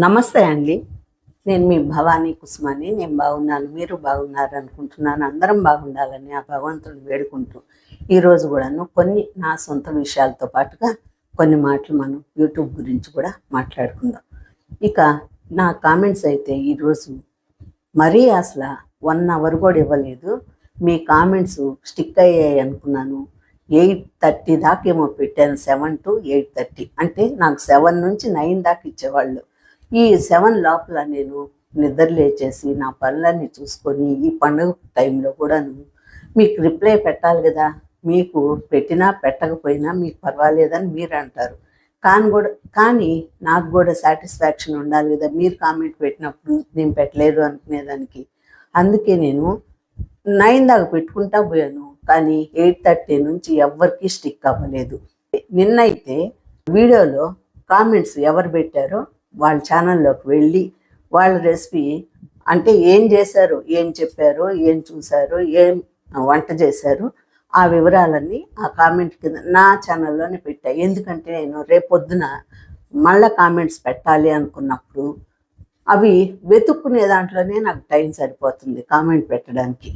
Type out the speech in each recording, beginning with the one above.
నమస్తే అండి. నేను మీ భవానీ కుసుమాని. నేను బాగున్నాను. మీరు బాగున్నారు అనుకుంటున్నాను. అందరం బాగుండాలని ఆ భగవంతుడు వేడుకుంటూ ఈరోజు కూడాను కొన్ని నా సొంత విషయాలతో పాటుగా కొన్ని మాటలు మనం యూట్యూబ్ గురించి కూడా మాట్లాడుకుందాం. ఇక నా కామెంట్స్ అయితే ఈరోజు మరీ అసలు వన్ అవర్ కూడా ఇవ్వలేదు. మీ కామెంట్స్ స్టిక్ అయ్యాయి అనుకున్నాను. ఎయిట్ థర్టీ దాకా ఏమో పెట్టాను. Seven to eight thirty. అంటే నాకు సెవెన్ నుంచి నైన్ దాకా ఇచ్చేవాళ్ళు. ఈ సెవెన్ లోపల నేను నిద్రలేచేసి నా పనులన్నీ చూసుకొని ఈ పండుగ టైంలో కూడాను మీకు రిప్లై పెట్టాలి కదా. మీకు పెట్టినా పెట్టకపోయినా మీకు పర్వాలేదని మీరు అంటారు. కానీ కూడా కానీ నాకు కూడా సాటిస్ఫాక్షన్ ఉండాలి కదా. మీరు కామెంట్ పెట్టినప్పుడు నేను పెట్టలేదు అనుకునేదానికి. అందుకే నేను నైన్ దాకా పెట్టుకుంటా పోయాను. కానీ ఎయిట్ థర్టీ నుంచి ఎవరికి స్టిక్ అవ్వలేదు. నిన్నైతే వీడియోలో కామెంట్స్ ఎవరు పెట్టారో వాళ్ళ ఛానల్లోకి వెళ్ళి వాళ్ళ రెసిపీ అంటే ఏం చేశారు ఏం చెప్పారు ఏం చూశారు ఏం వంట చేశారు ఆ వివరాలన్నీ ఆ కామెంట్ కింద నా ఛానల్లోనే పెట్టా. ఎందుకంటే నేను రేపొద్దున మళ్ళా కామెంట్స్ పెట్టాలి అనుకున్నప్పుడు అవి వెతుక్కునే దాంట్లోనే నాకు టైం సరిపోతుంది కామెంట్ పెట్టడానికి.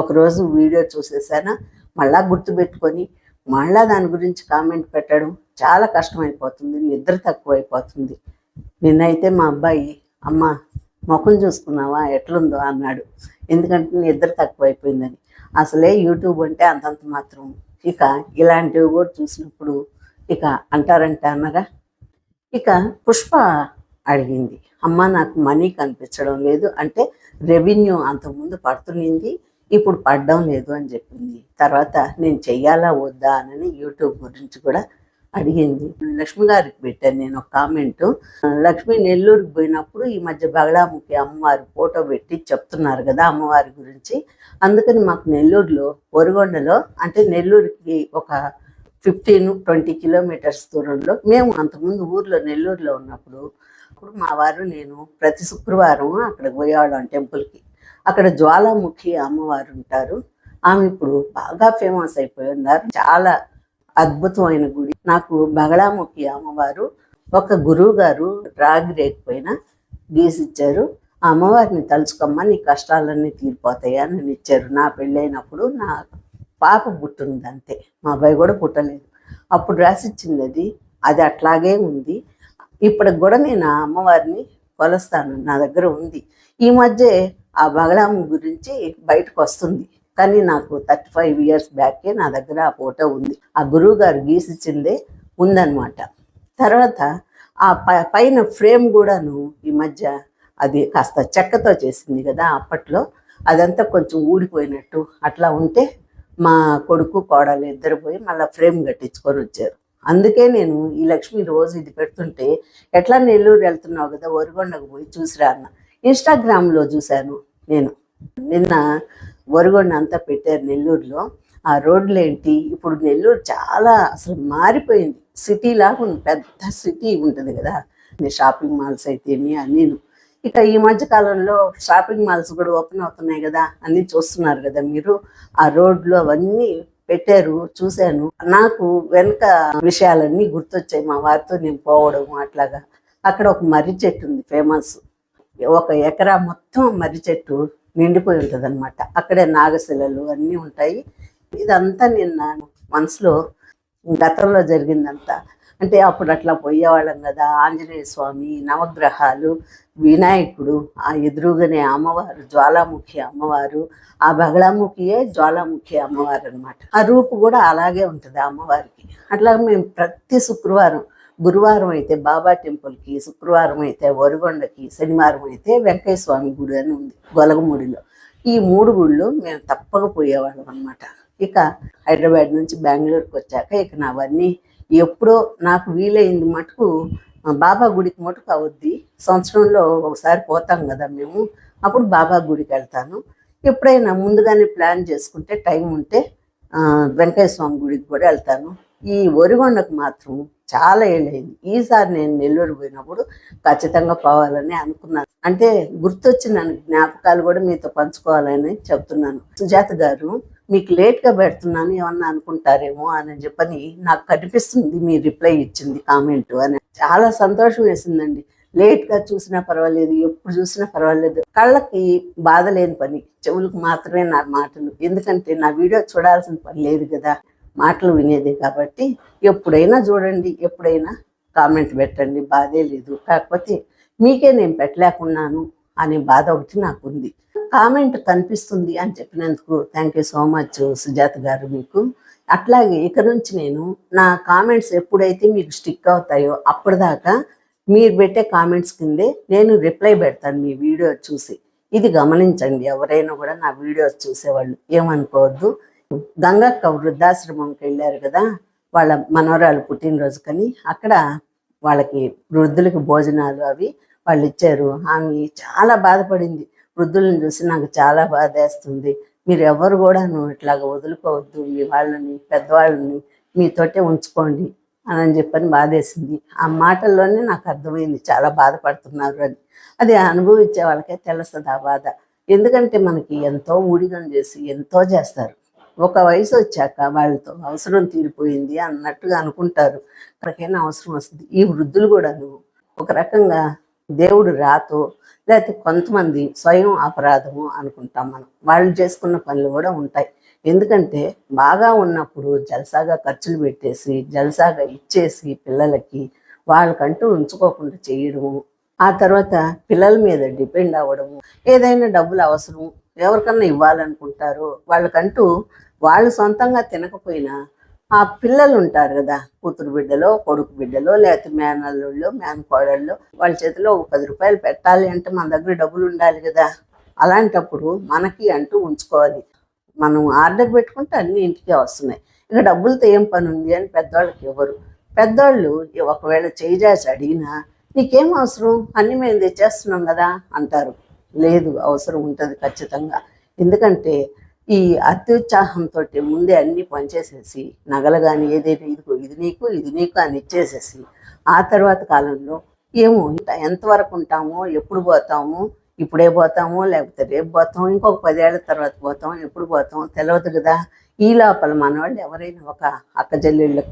ఒకరోజు వీడియో చూసేసానా మళ్ళా గుర్తుపెట్టుకొని మళ్ళా దాని గురించి కామెంట్ పెట్టడం చాలా కష్టమైపోతుంది నిద్ర తక్కువైపోతుంది. నిన్నైతే మా అబ్బాయి అమ్మ ముఖం చూసుకున్నావా? ఎట్లుందో? అన్నాడు. ఎందుకంటే ఇద్దరు తక్కువైపోయిందని. అసలే యూట్యూబ్ అంటే అంతంత మాత్రం. ఇక ఇలాంటివి కూడా చూసినప్పుడు ఇక అంటారంట అన్నగా ఇక పుష్ప అడిగింది. అమ్మ నాకు మనీ కనిపించడం లేదు. అంటే రెవెన్యూ అంతకుముందు పడుతునింది ఇప్పుడు పడడం లేదు అని చెప్పింది. తర్వాత నేను చెయ్యాలా వద్దా? అని యూట్యూబ్ గురించి కూడా అడిగింది. లక్ష్మి గారికి పెట్టాను నేను ఒక కామెంట్. లక్ష్మి నెల్లూరుకి పోయినప్పుడు ఈ మధ్య బగడాముఖి అమ్మవారి ఫోటో పెట్టి చెప్తున్నారు కదా అమ్మవారి గురించి. అందుకని మాకు నెల్లూరులో ఒరుగొండలో అంటే నెల్లూరుకి ఒక ఫిఫ్టీన్ ట్వంటీ కిలోమీటర్స్ దూరంలో మేము అంతకుముందు ఊర్లో నెల్లూరులో ఉన్నప్పుడు అప్పుడు మా వారు నేను ప్రతి శుక్రవారం అక్కడికి పోయేవాళ్ళం టెంపుల్కి. అక్కడ జ్వాలాముఖి అమ్మవారు ఉంటారు. ఆమె ఇప్పుడు బాగా ఫేమస్ అయిపోయి ఉన్నారు. చాలా అద్భుతమైన గుడి. నాకు బగళాముఖి అమ్మవారు ఒక గురువు గారు రాగి రేకపోయినా గీసిచ్చారు. ఆ అమ్మవారిని తలుచుకోమ్మ నీ కష్టాలన్నీ తీరిపోతాయి అని ఇచ్చారు. నా పెళ్ళైనప్పుడు నా పాప పుట్టింది అంతే మా అబ్బాయి కూడా పుట్టలేదు. అప్పుడు రాసిచ్చింది అది అది అట్లాగే ఉంది. ఇప్పటికి కూడా నేను ఆ అమ్మవారిని కొలుస్తాను. నా దగ్గర ఉంది. ఈ మధ్య ఆ బగళాము గురించి బయటకు వస్తుంది. కానీ నాకు థర్టీ ఫైవ్ ఇయర్స్ బ్యాకే నా దగ్గర ఆ ఫోటో ఉంది. ఆ గురువు గారు గీసిచ్చిందే ఉందన్నమాట. తర్వాత ఆ ప- పైన ఫ్రేమ్ కూడాను ఈ మధ్య అది కాస్త చెక్కతో చేసింది కదా అప్పట్లో. అదంతా కొంచెం ఊడిపోయినట్టు అట్లా ఉంటే మా కొడుకు కోడలు ఇద్దరు పోయి మళ్ళీ ఫ్రేమ్ కట్టించుకొని వచ్చారు. అందుకే నేను ఈ లక్ష్మి రోజు ఇది పెడుతుంటే ఎట్లా నెల్లూరు వెళ్తున్నావు కదా ఒరిగొండకు పోయి చూసిరా అన్న. ఇన్స్టాగ్రామ్లో చూశాను నేను. నిన్న వరుగొండ అంతా పెట్టారు నెల్లూరులో. ఆ రోడ్లు ఏంటి? ఇప్పుడు నెల్లూరు చాలా అసలు మారిపోయింది. సిటీ లాగా ఉంది. పెద్ద సిటీ ఉంటుంది కదా. షాపింగ్ మాల్స్ అయితేమి అన్నీను. ఇక ఈ మధ్య కాలంలో షాపింగ్ మాల్స్ కూడా ఓపెన్ అవుతున్నాయి కదా అన్నీ చూస్తున్నారు కదా మీరు. ఆ రోడ్లు అవన్నీ పెట్టారు చూశాను. నాకు వెనక విషయాలన్నీ గుర్తొచ్చాయి. మా వారితో నేను పోవడం అట్లాగా. అక్కడ ఒక మర్రి చెట్టు ఉంది ఫేమస్. ఒక ఎకరా మొత్తం మర్రి చెట్టు. నిండిపోయి ఉంటుంది అనమాట అక్కడే నాగశిలలు అన్నీ ఉంటాయి. ఇదంతా నేను మనసులో గతంలో జరిగిందంతా. అంటే అప్పుడు అట్లా పోయేవాళ్ళం కదా ఆంజనేయ స్వామి నవగ్రహాలు వినాయకుడు ఆ ఎదురుగానే అమ్మవారు జ్వాలాముఖి అమ్మవారు ఆ బగళాముఖియే జ్వాలాముఖి అమ్మవారు అనమాట ఆ రూపు కూడా అలాగే ఉంటుంది అమ్మవారికి. అట్లా మేము ప్రతి శుక్రవారం గురువారం అయితే బాబా టెంపుల్కి శుక్రవారం అయితే వరిగొండకి శనివారం అయితే వెంకయ్య స్వామి గుడి అని ఉంది గొలగమూడిలో. ఈ మూడు గుళ్ళు మేము తప్పక పోయేవాళ్ళం అనమాట ఇక హైదరాబాద్ నుంచి బెంగళూరుకి వచ్చాక ఇక నావన్నీ ఎప్పుడో నాకు వీలైంది మటుకు బాబా గుడికి మటుకు అవుద్ది. సంవత్సరంలో ఒకసారి పోతాం కదా మేము అప్పుడు బాబా గుడికి వెళ్తాను. ఎప్పుడైనా ముందుగానే ప్లాన్ చేసుకుంటే టైం ఉంటే వెంకయ్య స్వామి గుడికి కూడా వెళ్తాను. ఈ ఒరిగొండకు మాత్రం చాలా ఏళ్ళైంది ఈసారి నేను నెల్లూరు పోయినప్పుడు ఖచ్చితంగా పోవాలని అనుకున్నాను. అంటే గుర్తొచ్చిన జ్ఞాపకాలు కూడా మీతో పంచుకోవాలని చెప్తున్నాను. సుజాత గారు మీకు లేట్గా పెడుతున్నాను ఏమన్నా అనుకుంటారేమో అని చెప్పని నాకు కనిపిస్తుంది మీ రిప్లై ఇచ్చింది కామెంట్ అని. చాలా సంతోషం వేసిందండి. లేట్గా చూసినా పర్వాలేదు ఎప్పుడు చూసినా పర్వాలేదు. కళ్ళకి బాధ లేని పని చెవులకు మాత్రమే నా మాటలు. ఎందుకంటే నా వీడియో చూడాల్సిన పని లేదు కదా. మాటలు వినేది కాబట్టి ఎప్పుడైనా చూడండి ఎప్పుడైనా కామెంట్ పెట్టండి. బాధే లేదు. కాకపోతే మీకే నేను పెట్టలేకున్నాను అనే బాధ ఒకటి నాకు ఉంది కామెంట్ కనిపిస్తుంది అని చెప్పినందుకు thank you so much Sujatha garu మీకు. అట్లాగే ఇక నుంచి నేను నా కామెంట్స్ ఎప్పుడైతే మీకు స్టిక్ అవుతాయో అప్పటిదాకా మీరు పెట్టే కామెంట్స్ కిందే నేను రిప్లై పెడతాను మీ వీడియో చూసి. ఇది గమనించండి. ఎవరైనా కూడా నా వీడియోస్ చూసేవాళ్ళు ఏమనుకోవద్దు. గంగక్క వృద్ధాశ్రమంకి వెళ్ళారు కదా వాళ్ళ మనవరాలు పుట్టినరోజు కానీ అక్కడ వాళ్ళకి వృద్ధులకి భోజనాలు అవి వాళ్ళు ఇచ్చారు. ఆమె చాలా బాధపడింది. వృద్ధులను చూసి నాకు చాలా బాధ వేస్తుంది మీరు ఎవరు కూడా నువ్వు ఇట్లాగ వదులుకోవద్దు మీ వాళ్ళని పెద్దవాళ్ళని మీతోటే ఉంచుకోండి అని అని చెప్పని బాధేసింది. ఆ మాటల్లోనే నాకు అర్థమైంది చాలా బాధపడుతున్నారు అని. అది అనుభవించే వాళ్ళకే తెలుస్తుంది ఆ బాధ. ఎందుకంటే మనకి ఎంతో ఊడిగం చేసి ఎంతో చేస్తారు. ఒక వయసు వచ్చాక వాళ్ళతో అవసరం తీరిపోయింది అన్నట్టుగా అనుకుంటారు. ఎక్కడికైనా అవసరం వస్తుంది. ఈ వృద్ధులు కూడాను ఒక రకంగా దేవుడు రాతో లేకపోతే కొంతమంది స్వయం అపరాధము అనుకుంటాం మనం. వాళ్ళు చేసుకున్న పనులు కూడా ఉంటాయి. ఎందుకంటే బాగా ఉన్నప్పుడు జల్సాగా ఖర్చులు పెట్టేసి జల్సాగా ఇచ్చేసి పిల్లలకి వాళ్ళకంటూ ఉంచుకోకుండా చేయడము ఆ తర్వాత పిల్లల మీద డిపెండ్ అవ్వడము ఏదైనా డబ్బులు అవసరం ఎవరికన్నా ఇవ్వాలనుకుంటారు వాళ్ళకంటూ వాళ్ళు సొంతంగా తినకపోయినా ఆ పిల్లలు ఉంటారు కదా కూతురు బిడ్డలో కొడుకు బిడ్డలో లేకపోతే మేనల్లుళ్ళు మేనకోడళ్ళు వాళ్ళ చేతిలో ఒక పది రూపాయలు పెట్టాలి అంటే మన దగ్గర డబ్బులు ఉండాలి కదా. అలాంటప్పుడు మనకి అంటూ ఉంచుకోవాలి. మనం ఆర్డర్ పెట్టుకుంటే అన్ని ఇంటికే వస్తున్నాయి. ఇక డబ్బులతో ఏం పని ఉంది అని పెద్దవాళ్ళకి ఇవ్వరు. పెద్దవాళ్ళు ఒకవేళ చేయి చేసి అడిగినా నీకేం అవసరం? అన్ని మేము తెచ్చేస్తున్నాం కదా అంటారు. లేదు అవసరం ఉంటుంది ఖచ్చితంగా. ఎందుకంటే ఈ అత్యుత్సాహంతో ముందే అన్ని పనిచేసేసి నగలు కానీ ఏదైనా ఇదిగో ఇది నీకు ఇది నీకు అని ఇచ్చేసేసి ఆ తర్వాత కాలంలో ఏమో ఎంతవరకు ఉంటామో ఎప్పుడు పోతాము ఇప్పుడే పోతాము లేకపోతే రేపు పోతాం ఇంకొక పదేళ్ళ తర్వాత పోతాం ఎప్పుడు పోతాం తెలియదు కదా. ఈ లోపల మనవాళ్ళు ఎవరైనా ఒక అక్క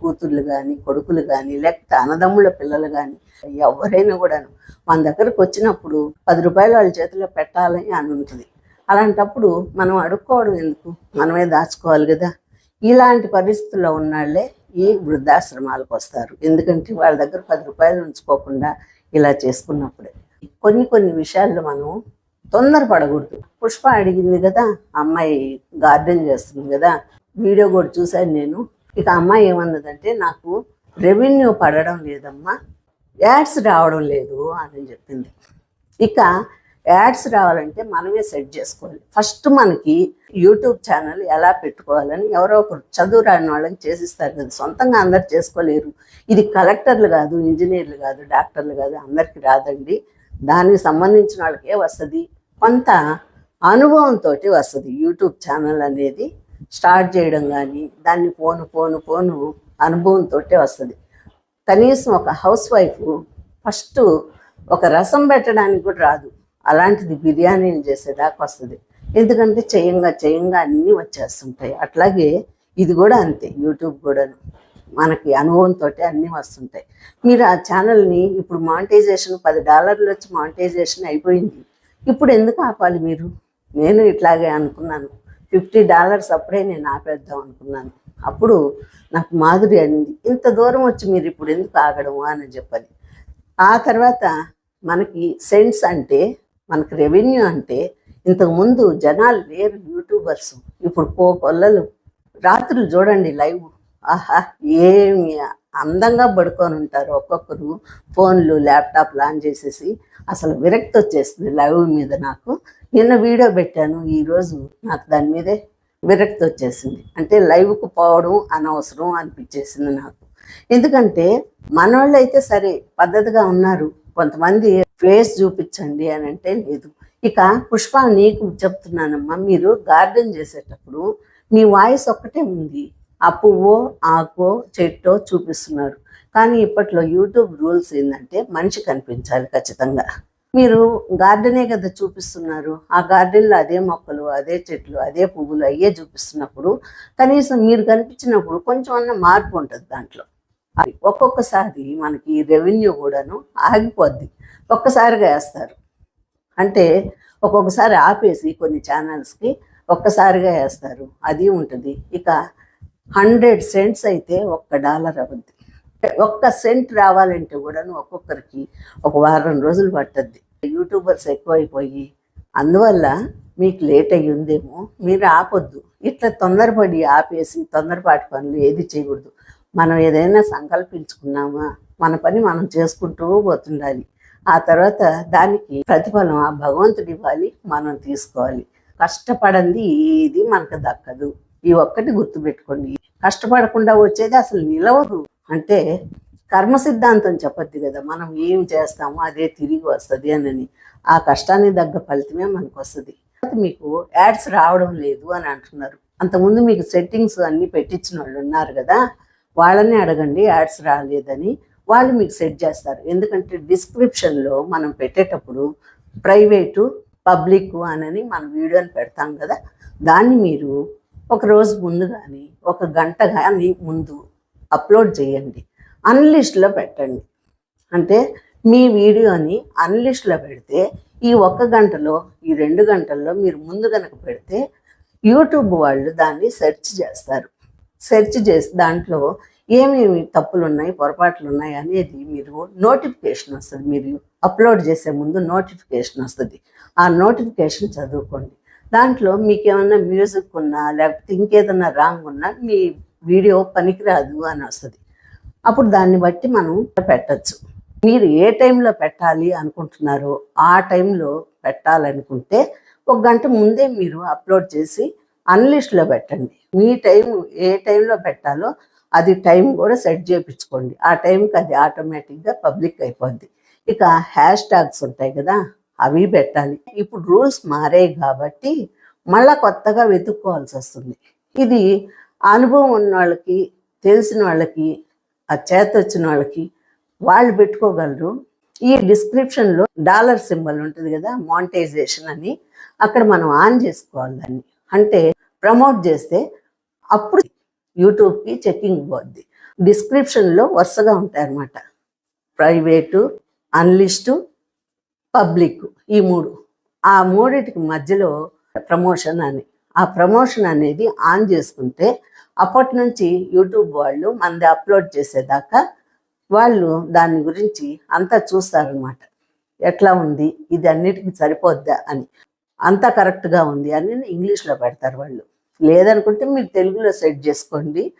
కూతుర్లు కానీ కొడుకులు కానీ లేకపోతే అన్నదమ్ముళ్ళ పిల్లలు కానీ ఎవరైనా కూడాను మన దగ్గరకు వచ్చినప్పుడు పది రూపాయలు వాళ్ళ చేతిలో పెట్టాలని అని ఉంటుంది. అలాంటప్పుడు మనం అడుక్కోవడం ఎందుకు? మనమే దాచుకోవాలి కదా. ఇలాంటి పరిస్థితుల్లో ఉన్నాళ్ళే ఈ వృద్ధాశ్రమాలకు వస్తారు. ఎందుకంటే వాళ్ళ దగ్గర పది రూపాయలు ఉంచుకోకుండా ఇలా చేసుకున్నప్పుడే. కొన్ని కొన్ని విషయాల్లో మనం తొందరపడకూడదు. పుష్ప అడిగింది కదా అమ్మాయి గార్డెన్ చేస్తుంది కదా వీడియో కూడా చూశాను నేను. ఇక అమ్మాయి ఏమన్నదంటే నాకు రెవెన్యూ పడడం లేదమ్మా యాడ్స్ రావడం లేదు అని చెప్పింది. ఇక యాడ్స్ రావాలంటే మనమే సెట్ చేసుకోవాలి. ఫస్ట్ మనకి యూట్యూబ్ ఛానల్ ఎలా పెట్టుకోవాలని ఎవరో ఒకరు చదువు రాని వాళ్ళకి చేసిస్తారు కదా సొంతంగా అందరు చేసుకోలేరు. ఇది కలెక్టర్లు కాదు ఇంజనీర్లు కాదు డాక్టర్లు కాదు అందరికీ రాదండి. దానికి సంబంధించిన వాళ్ళకే వస్తుంది. కొంత అనుభవంతో వస్తుంది. యూట్యూబ్ ఛానల్ అనేది స్టార్ట్ చేయడం కానీ దాన్ని పోను పోను పోను అనుభవంతో వస్తుంది. కనీసం ఒక హౌస్ వైఫ్ ఫస్ట్ ఒక రసం పెట్టడానికి కూడా రాదు. అలాంటిది బిర్యానీలు చేసేదాకా వస్తుంది. ఎందుకంటే చేయంగా చేయంగా అన్నీ వచ్చేస్తుంటాయి. అట్లాగే ఇది కూడా అంతే యూట్యూబ్ కూడాను. మనకి అనుభవంతో అన్నీ వస్తుంటాయి. మీరు ఆ ఛానల్ని ఇప్పుడు మానిటైజేషన్ పది డాలర్లు వచ్చి మానిటైజేషన్ అయిపోయింది. ఇప్పుడు ఎందుకు ఆపాలి మీరు? నేను ఇట్లాగే అనుకున్నాను. ఫిఫ్టీ డాలర్స్ అప్పుడే నేను ఆపేద్దాం అనుకున్నాను. అప్పుడు నాకు మాధురి అనింది ఇంత దూరం వచ్చి మీరు ఇప్పుడు ఎందుకు ఆగడం? అని చెప్పాలి ఆ తర్వాత మనకి సెన్స్ అంటే మనకి రెవెన్యూ అంటే ఇంతకుముందు జనాలు లేరు యూట్యూబర్స్. ఇప్పుడు కో కొల్లలు. రాత్రులు చూడండి లైవ్. ఆహా ఏమి అందంగా పడుకొని ఉంటారు ఒక్కొక్కరు. ఫోన్లు ల్యాప్టాప్లు ఆన్ చేసేసి అసలు విరక్తి వచ్చేస్తుంది లైవ్ మీద నాకు. నిన్న వీడియో పెట్టాను ఈరోజు నాకు దాని మీదే విరక్తి వచ్చేసింది. అంటే లైవ్కు పోవడం అనవసరం అనిపించేసింది నాకు. ఎందుకంటే మనోళ్ళు అయితే సరే పద్ధతిగా ఉన్నారు. కొంతమంది ఫేస్ చూపించండి అని అంటే లేదు. ఇక పుష్ప నీకు చెప్తున్నానమ్మా మీరు గార్డెన్ చేసేటప్పుడు మీ వాయిస్ ఒక్కటే ఉంది. ఆ పువ్వో ఆకో చెట్టో చూపిస్తున్నారు. కానీ ఇప్పట్లో యూట్యూబ్ రూల్స్ ఏంటంటే మనిషి కనిపించాలి ఖచ్చితంగా. మీరు గార్డెనే కదా చూపిస్తున్నారు. ఆ గార్డెన్లో అదే మొక్కలు అదే చెట్లు అదే పువ్వులు అయ్యే చూపిస్తున్నప్పుడు కనీసం మీరు కనిపించినప్పుడు కొంచెం అన్న మార్పు ఉంటుంది దాంట్లో. అది ఒక్కొక్కసారి మనకి రెవెన్యూ కూడాను ఆగిపోద్ది. ఒక్కసారిగా వేస్తారు. అంటే ఒక్కొక్కసారి ఆపేసి కొన్ని ఛానల్స్కి ఒక్కసారిగా వేస్తారు. అది ఉంటుంది. ఇక హండ్రెడ్ సెంట్స్ అయితే ఒక్క డాలర్ అవుద్ది. ఒక్క సెంట్ రావాలంటే కూడాను ఒక్కొక్కరికి ఒక వారం రోజులు పట్టద్ది. యూట్యూబర్స్ ఎక్కువైపోయి అందువల్ల మీకు లేట్ అయ్యి ఉందేమో మీరు ఆపొద్దు. ఇట్లా తొందరపడి ఆపేసి తొందరపాటి పనులు ఏది చేయకూడదు. మనం ఏదైనా సంకల్పించుకున్నామా? మన పని మనం చేసుకుంటూ పోతుండాలి. ఆ తర్వాత దానికి ప్రతిఫలం ఆ భగవంతుడు ఇవ్వాలి మనం తీసుకోవాలి. కష్టపడంది ఏది మనకు దక్కదు. ఈ ఒక్కటి గుర్తుపెట్టుకోండి. కష్టపడకుండా వచ్చేది అసలు నిలవదు. అంటే కర్మ సిద్ధాంతం చెప్పద్ది కదా మనం ఏం చేస్తామో అదే తిరిగి వస్తుంది అని ఆ కష్టానికి తగ్గ ఫలితమే మనకు వస్తుంది మీకు యాడ్స్ రావడం లేదు అని అంటున్నారు. అంతకుముందు మీకు సెట్టింగ్స్ అన్నీ పెట్టించిన వాళ్ళు ఉన్నారు కదా వాళ్ళని అడగండి యాడ్స్ రాలేదని. వాళ్ళు మీకు సెట్ చేస్తారు. ఎందుకంటే డిస్క్రిప్షన్లో మనం పెట్టేటప్పుడు ప్రైవేటు పబ్లిక్ అని మన వీడియోని పెడతాం కదా దాన్ని మీరు ఒక రోజు ముందు కానీ ఒక గంట కానీ ముందు అప్లోడ్ చేయండి. అన్లిస్ట్లో పెట్టండి. అంటే మీ వీడియోని అన్లిస్ట్లో పెడితే ఈ ఒక్క గంటలో ఈ రెండు గంటల్లో మీరు ముందు కనుక పెడితే యూట్యూబ్ వాళ్ళు దాన్ని సెర్చ్ చేస్తారు. సెర్చ్ చేసి దాంట్లో ఏమేమి తప్పులు ఉన్నాయి పొరపాట్లు ఉన్నాయి అనేది మీరు నోటిఫికేషన్ వస్తుంది. మీరు అప్లోడ్ చేసే ముందు నోటిఫికేషన్ వస్తుంది. ఆ నోటిఫికేషన్ చదువుకోండి. దాంట్లో మీకు ఏమన్నా మ్యూజిక్ ఉన్నా లేకపోతే ఇంకేదన్నా రాంగ్ ఉన్నా మీ వీడియో పనికిరాదు అని వస్తుంది. అప్పుడు దాన్ని బట్టి మనం పెట్టచ్చు. మీరు ఏ టైంలో పెట్టాలి అనుకుంటున్నారో ఆ టైంలో పెట్టాలనుకుంటే ఒక గంట ముందే మీరు అప్లోడ్ చేసి అన్లిస్ట్లో పెట్టండి. మీ టైం ఏ టైంలో పెట్టాలో అది టైం కూడా సెట్ చేయించుకోండి. ఆ టైంకి అది ఆటోమేటిక్గా పబ్లిక్ అయిపోద్ది. ఇక హ్యాష్ ట్యాగ్స్ ఉంటాయి కదా అవి పెట్టాలి. ఇప్పుడు రూల్స్ మారాయి కాబట్టి మళ్ళా కొత్తగా వెతుక్కోవాల్సి వస్తుంది. ఇది అనుభవం ఉన్న వాళ్ళకి తెలిసిన వాళ్ళకి ఆ చేత వచ్చిన వాళ్ళకి వాళ్ళు పెట్టుకోగలరు. ఈ డిస్క్రిప్షన్లో డాలర్ సింబల్ ఉంటుంది కదా మానిటైజేషన్ అని. అక్కడ మనం ఆన్ చేసుకోవాలి దాన్ని. అంటే ప్రమోట్ చేస్తే అప్పుడు యూట్యూబ్కి చెక్కింగ్ పోద్ది. డిస్క్రిప్షన్లో వరుసగా ఉంటాయి అన్నమాట ప్రైవేటు అన్లిస్టు పబ్లిక్ ఈ మూడు. ఆ మూడిటికి మధ్యలో ప్రమోషన్ అని. ఆ ప్రమోషన్ అనేది ఆన్ చేసుకుంటే అప్పటి నుంచి యూట్యూబ్ వాళ్ళు మనది అప్లోడ్ చేసేదాకా వాళ్ళు దాని గురించి అంతా చూస్తారనమాట ఎట్లా ఉంది? ఇది అన్నిటికీ సరిపోద్దా అని. అంతా కరెక్ట్గా ఉంది అని ఇంగ్లీష్లో పెడతారు వాళ్ళు. లేదనుకుంటే మీరు తెలుగులో సెట్ చేసుకోండి.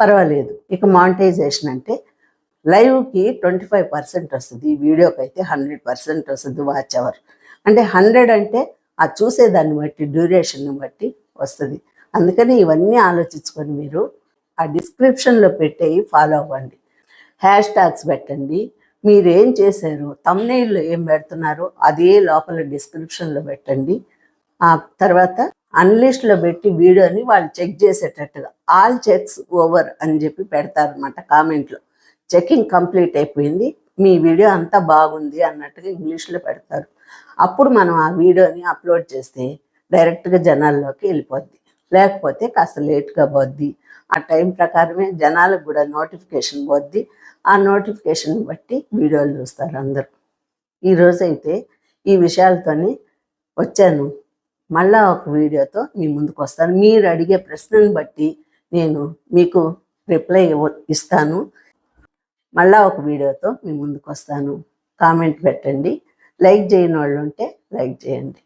పర్వాలేదు. ఇక మానిటైజేషన్ అంటే లైవ్కి ట్వంటీ ఫైవ్ పర్సెంట్ వస్తుంది. ఈ వీడియోకి అయితే హండ్రెడ్ పర్సెంట్ వస్తుంది వాచ్ అవర్. అంటే హండ్రెడ్ అంటే ఆ చూసేదాన్ని బట్టి డ్యూరేషన్ని బట్టి వస్తుంది. అందుకని ఇవన్నీ ఆలోచించుకొని మీరు ఆ డిస్క్రిప్షన్లో పెట్టేవి ఫాలో అవ్వండి. హ్యాష్ ట్యాగ్స్ పెట్టండి. మీరు ఏం చేశారు తమ్నైల్లో ఏం పెడుతున్నారో అదే లోపల డిస్క్రిప్షన్లో పెట్టండి. ఆ తర్వాత అన్లిస్ట్లో పెట్టి వీడియోని వాళ్ళు చెక్ చేసేటట్టుగా ఆల్ చెక్స్ ఓవర్ అని చెప్పి పెడతారనమాట కామెంట్లో. చెకింగ్ కంప్లీట్ అయిపోయింది. మీ వీడియో అంతా బాగుంది అన్నట్టుగా ఇంగ్లీష్లో పెడతారు. అప్పుడు మనం ఆ వీడియోని అప్లోడ్ చేస్తే డైరెక్ట్గా జనాల్లోకి వెళ్ళిపోద్ది. లేకపోతే కాస్త లేట్గా పోద్ది. ఆ టైం ప్రకారమే జనాలకు కూడా నోటిఫికేషన్ పోద్ది. ఆ నోటిఫికేషన్ బట్టి వీడియోలు చూస్తారు అందరూ. ఈరోజు అయితే ఈ విషయాలతోనే వచ్చాను. మళ్ళా ఒక వీడియోతో మీ ముందుకు వస్తాను. మీరు అడిగే ప్రశ్నను బట్టి నేను మీకు రిప్లై ఇవ్వ- ఇస్తాను. మళ్ళా ఒక వీడియోతో మీ ముందుకు వస్తాను కామెంట్ పెట్టండి. లైక్ చేయని వాళ్ళు ఉంటే లైక్ చేయండి.